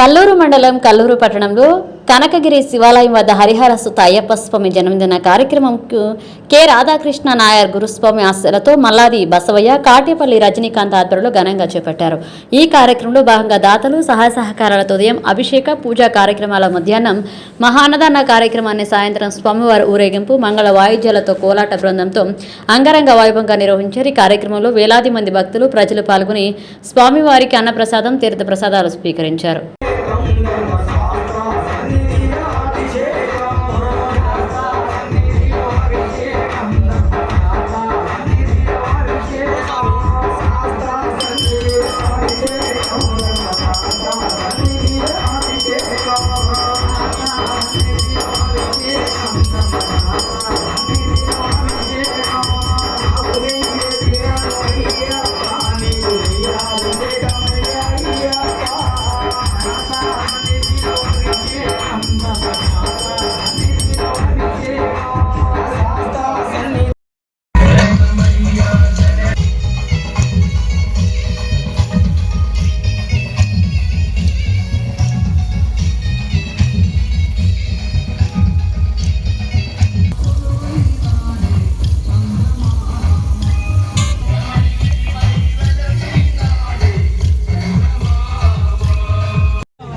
కల్లూరు మండలం కల్లూరు పట్టణంలో కనకగిరి శివాలయం వద్ద హరిహర సుత అయ్యప్ప స్వామి జన్మదిన కార్యక్రమంకు కె. రాధాకృష్ణ నాయర్ గురుస్వామి ఆశలతో మల్లాది బసవయ్య కాటేపల్లి రజనీకాంత్ ఆధ్వర్యంలో ఘనంగా చేపట్టారు. ఈ కార్యక్రమంలో భాగంగా దాతలు సహాయ సహకారాలతో ఉదయం అభిషేక పూజా కార్యక్రమాల మధ్యాహ్నం మహాన్నదాన కార్యక్రమాన్ని సాయంత్రం స్వామివారి ఊరేగింపు మంగళ వాయిద్యాలతో కోలాట బృందంతో అంగరంగ వైభవంగా నిర్వహించారు. ఈ కార్యక్రమంలో వేలాది మంది భక్తులు ప్రజలు పాల్గొని స్వామివారికి అన్నప్రసాదం తీర్థ ప్రసాదాలు స్వీకరించారు. name of the Father.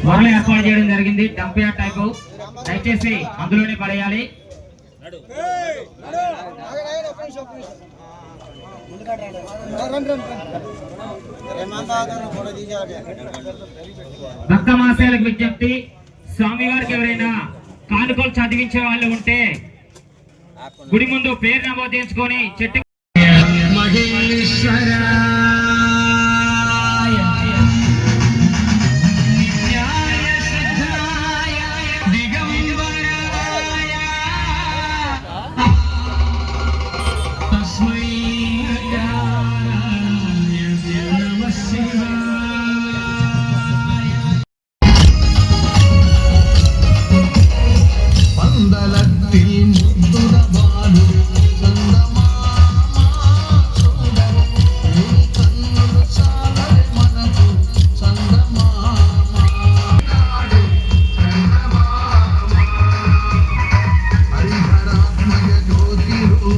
వరలు ఏర్పాటు చేయడం జరిగింది. డంపియర్ టైపు. దయచేసి అందులోనే పడేయాలి. భక్త మాసాలకు విజ్ఞప్తి. స్వామి వారికి ఎవరైనా కానుకలు చదివించే వాళ్ళు ఉంటే గుడి ముందు పేరు నమోదించుకొని చెట్టు మహేశ్వర.